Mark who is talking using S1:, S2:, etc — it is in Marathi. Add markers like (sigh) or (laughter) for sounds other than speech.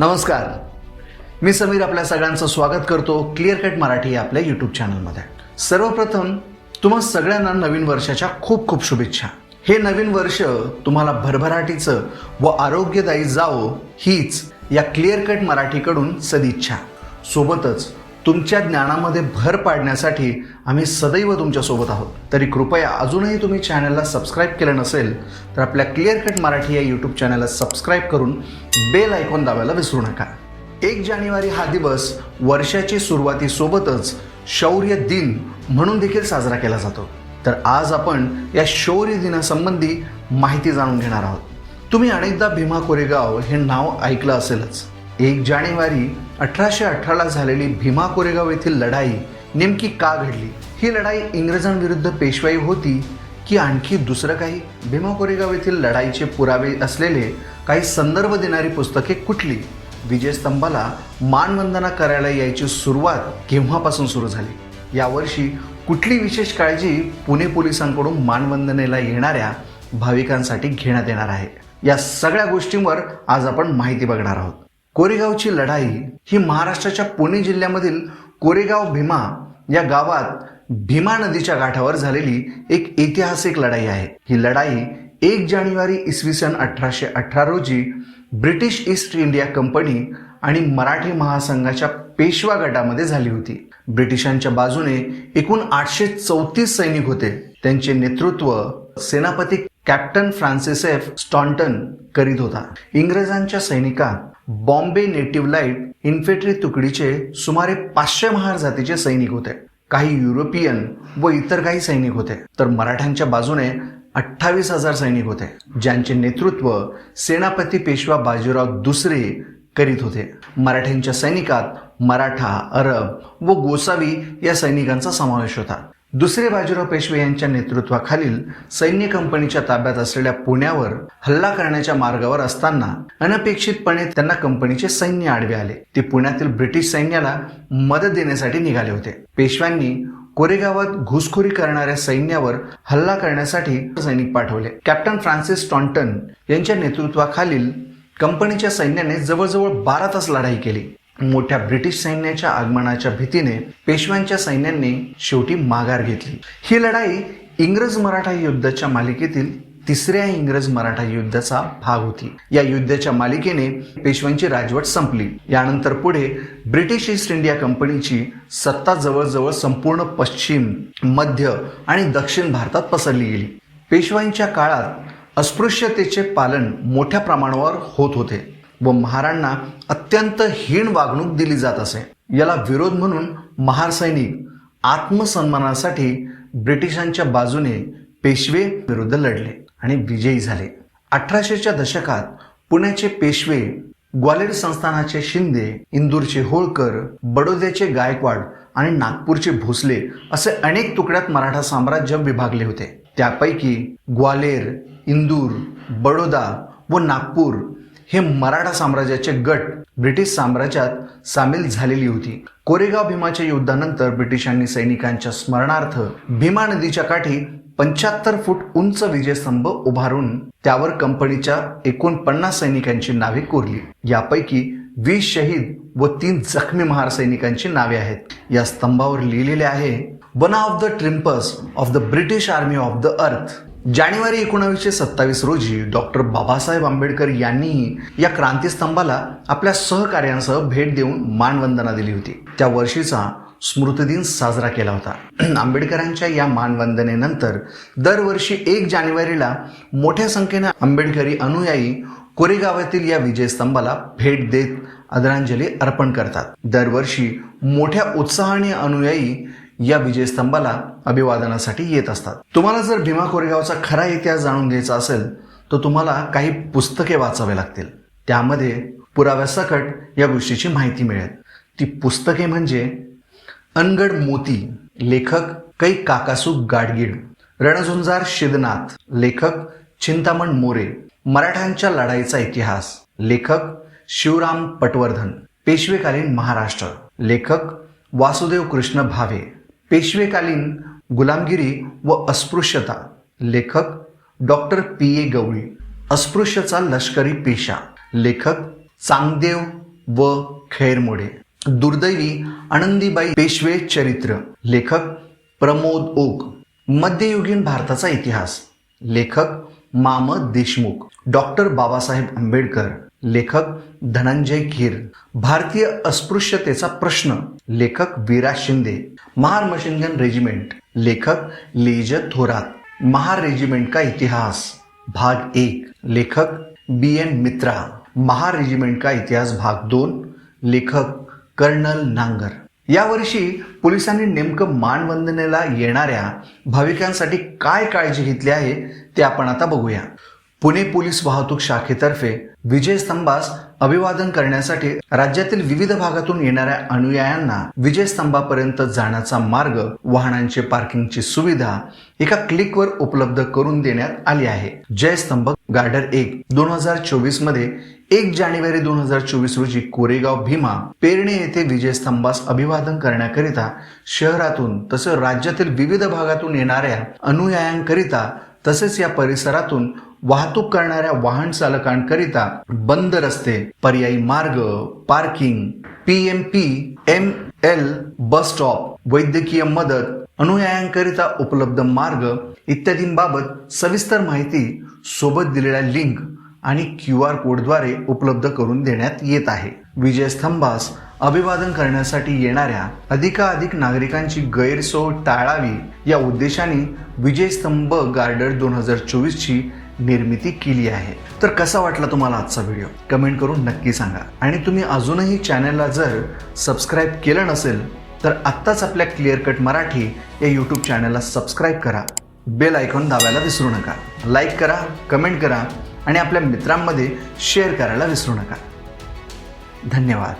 S1: नमस्कार. मी समीर आपल्या सगळ्यांचं स्वागत करतो क्लिअर कट मराठी आपल्या यूट्यूब चॅनलमध्ये सर्वप्रथम तुम्हा सगळ्यांना नवीन वर्षाच्या खूप खूप शुभेच्छा. हे नवीन वर्ष तुम्हाला भरभराटीचं व आरोग्यदायी जावो हीच या क्लिअर कट मराठीकडून सदिच्छा. सोबतच तुमच्या ज्ञानामध्ये भर पाडण्यासाठी आम्ही सदैव तुमच्यासोबत आहोत. तरी कृपया अजूनही तुम्ही चॅनलला सबस्क्राईब केलं नसेल तर आपल्या क्लिअर कट मराठी या यूट्यूब चॅनलला सबस्क्राईब करून बेल आयकॉन दाबायला विसरू नका. एक जानेवारी हा दिवस वर्षाची सुरुवातीसोबतच शौर्य दिन म्हणून देखील साजरा केला जातो. तर आज आपण या शौर्य दिनासंबंधी माहिती जाणून घेणार आहोत. तुम्ही अनेकदा भीमा कोरेगाव हे नाव ऐकलं असेलच. एक जानेवारी अठराशे अठराला झालेली भीमा कोरेगाव येथील लढाई नेमकी का घडली? ही लढाई इंग्रजांविरुद्ध पेशवाई होती की आणखी दुसरं काही? भीमा कोरेगाव येथील लढाईचे पुरावे असलेले काही संदर्भ देणारी पुस्तके कुठली? विजयस्तंभाला मानवंदना करायला यायची सुरुवात केव्हापासून सुरू झाली? यावर्षी कुठली विशेष काळजी पुणे पोलिसांकडून मानवंदनेला येणाऱ्या भाविकांसाठी घेण्यात येणार आहे? या सगळ्या गोष्टींवर आज आपण माहिती बघणार आहोत. कोरेगावची लढाई ही महाराष्ट्राच्या पुणे जिल्ह्यामधील कोरेगाव भीमा या गावात भीमा नदीच्या गाठावर झालेली एक ऐतिहासिक लढाई आहे. ही लढाई एक जानेवारी इसवी सन अठराशे अठरा रोजी ब्रिटिश ईस्ट इंडिया कंपनी आणि मराठी महासंघाच्या पेशवा गटामध्ये झाली होती. ब्रिटिशांच्या बाजूने एकूण आठशे चौतीस सैनिक होते. त्यांचे नेतृत्व सेनापती कॅप्टन फ्रान्सिस एफ स्टॉन्टन करीत होता. इंग्रजांच्या सैनिकात बॉम्बे नेटिव्ह लाइट इन्फेंट्री तुकडीचे सुमारे पाचशे महार जातीचे सैनिक होते. काही युरोपियन व इतर काही सैनिक होते. तर मराठ्यांच्या बाजूने अठ्ठावीस हजार सैनिक होते ज्यांचे नेतृत्व सेनापती पेशवा बाजीराव दुसरे करीत होते. मराठ्यांच्या सैनिकात मराठा अरब व गोसावी या सैनिकांचा समावेश होता. दुसरे बाजीराव पेशवे यांच्या नेतृत्वाखालील सैन्य कंपनीच्या ताब्यात असलेल्या पुण्यावर हल्ला करण्याच्या मार्गावर असताना अनपेक्षितपणे त्यांना कंपनीचे सैन्य आडवे आले. ते पुण्यातील ब्रिटिश सैन्याला मदत देण्यासाठी निघाले होते. पेशव्यांनी कोरेगावात घुसखोरी करणाऱ्या सैन्यावर हल्ला करण्यासाठी सैनिक पाठवले. कॅप्टन फ्रान्सिस टॉन्टन यांच्या नेतृत्वाखालील कंपनीच्या सैन्याने जवळजवळ बारा तास लढाई केली. मोठ्या ब्रिटिश सैन्याच्या आगमनाच्या भीतीने पेशव्यांच्या सैन्यांनी शेवटी माघार घेतली. ही लढाई इंग्रज मराठा युद्धाच्या मालिकेतील तिसऱ्या इंग्रज मराठा युद्धाचा भाग होती. या युद्धाच्या मालिकेने पेशव्यांची राजवट संपली. यानंतर पुढे ब्रिटिश ईस्ट इंडिया कंपनीची सत्ता जवळजवळ संपूर्ण पश्चिम मध्य आणि दक्षिण भारतात पसरली गेली. पेशवाईंच्या काळात अस्पृश्यतेचे पालन मोठ्या प्रमाणावर होत होते. व महारांना अत्यंत हीण वागणूक दिली जात असे. याला विरोध म्हणून महार सैनिक आत्मसन्मानासाठी ब्रिटिशांच्या बाजूने पेशवे विरुद्ध लढले आणि विजयी झाले. अठराशेच्या दशकात पुण्याचे पेशवे ग्वालेर संस्थानाचे शिंदे इंदूरचे होळकर बडोद्याचे गायकवाड आणि नागपूरचे भोसले असे अनेक तुकड्यात मराठा साम्राज्य विभागले होते. त्यापैकी ग्वालेर इंदूर बडोदा व नागपूर हे मराठा साम्राज्याचे गट ब्रिटिश साम्राज्यात सामील झालेली होती. कोरेगाव भीमाच्या युद्धानंतर ब्रिटिशांनी सैनिकांच्या स्मरणार्थ भीमा नदीच्या काठी पंच्याहत्तर फूट उंच विजयस्तंभ उभारून त्यावर कंपनीच्या एकोणपन्नास सैनिकांची नावे कोरली. यापैकी वीस शहीद व तीन जखमी महार सैनिकांची नावे आहेत. या स्तंभावर लिहिलेले आहे one of the triumphs of the British army of the earth जानेवारी एकोणावीसशे सत्तावीस रोजी डॉक्टर बाबासाहेब आंबेडकर यांनीही या क्रांतीस्तंभाला आपल्या सहकार्यांसह भेट देऊन मानवंदना दिली होती. त्या वर्षीचा स्मृतिदिन साजरा केला होता. (clears throat) आंबेडकरांच्या या मानवंदनेनंतर दरवर्षी एक जानेवारीला मोठ्या संख्येने आंबेडकरी अनुयायी कोरेगावातील या विजयस्तंभाला भेट देत आदरांजली अर्पण करतात. दरवर्षी मोठ्या उत्साहाने अनुयायी या विजयस्तंभाला अभिवादनासाठी येत असतात. तुम्हाला जर भीमा कोरेगावचा खरा इतिहास जाणून घ्यायचा असेल तर तुम्हाला काही पुस्तके वाचावे लागतील. त्यामध्ये पुराव्यासकट या गोष्टीची माहिती मिळेल. ती पुस्तके म्हणजे अनगड मोती लेखक कै काकासू गाडगीड रणझुंजार शिदनाथ लेखक चिंतामण मोरे मराठ्यांच्या लढाईचा इतिहास लेखक शिवराम पटवर्धन पेशवेकालीन महाराष्ट्र लेखक वासुदेव कृष्ण भावे पेशवेकालीन गुलामगिरी व अस्पृश्यता लेखक डॉक्टर पी ए गवळी अस्पृश्यचा लष्करी पेशा लेखक चांगदेव व खैरमोडे दुर्दैवी आनंदीबाई पेशवे चरित्र लेखक प्रमोद ओक मध्ययुगीन भारताचा इतिहास लेखक माम देशमुख डॉक्टर बाबासाहेब आंबेडकर लेखक धनंजय खीर भारतीय अस्पृश्यतेचा प्रश्न लेखक Vira Shinde Mahar machine gun regiment लेखक लेज थोरात महार रेजिमेंट का इतिहास भाग एक लेखक बी एन मित्रा महार रेजिमेंट का इतिहास भाग दोन लेखक कर्नल नांगर. यावर्षी पोलिसांनी नेमकं मानवंदनेला येणाऱ्या भाविकांसाठी काय काळजी घेतली आहे ते आपण आता बघूया. पुणे पोलीस वाहतूक शाखेतर्फे विजय स्तंभास अभिवादन करण्यासाठी राज्यातील विविध भागातून येणाऱ्या अनुयायांना विजय स्तंभापर्यंत जाण्याचा मार्ग वाहनांचे पार्किंगची सुविधा एका क्लिकवर उपलब्ध करून देण्यात आली आहे. जय स्तंभ गार्डर एक दोन हजार चोवीसमध्ये एक जानेवारी दोन हजार चोवीस रोजी कोरेगाव भीमा पेरणे येथे विजय स्तंभास अभिवादन करण्याकरिता शहरातून तसंच राज्यातील विविध भागातून येणाऱ्या अनुयायांकरिता तसेच या परिसरातून वाहतूक करणाऱ्या वाहन चालकांकरिता बंद रस्ते पर्यायी मार्ग parking PMP M L bus stop वैद्यकीय मदत अनुयायांकरिता उपलब्ध मार्ग इत्यादींबाबत सविस्तर माहिती सोबत दिलेल्या लिंक आणि क्यू आर कोडद्वारे उपलब्ध करून देण्यात येत आहे. विजय स्तंभास अभिवादन करण्यासाठी येणाऱ्या अधिकाधिक नागरिकांची गैरसोय टाळावी या उद्देशाने विजयस्तंभ गार्डर दोन हजार चोवीसची निर्मिती केली आहे. तर कसा वाटला तुम्हाला आजचा व्हिडिओ? कमेंट करून नक्की सांगा. आणि तुम्ही अजूनही चॅनलला जर सबस्क्राईब केलं नसेल तर आत्ताच आपल्या क्लिअर कट मराठी या यूट्यूब चॅनलला सबस्क्राईब करा. बेल आयकॉन दाबायला विसरू नका. लाईक करा कमेंट करा आणि आपल्या मित्रांमध्ये शेअर करायला विसरू नका. धन्यवाद.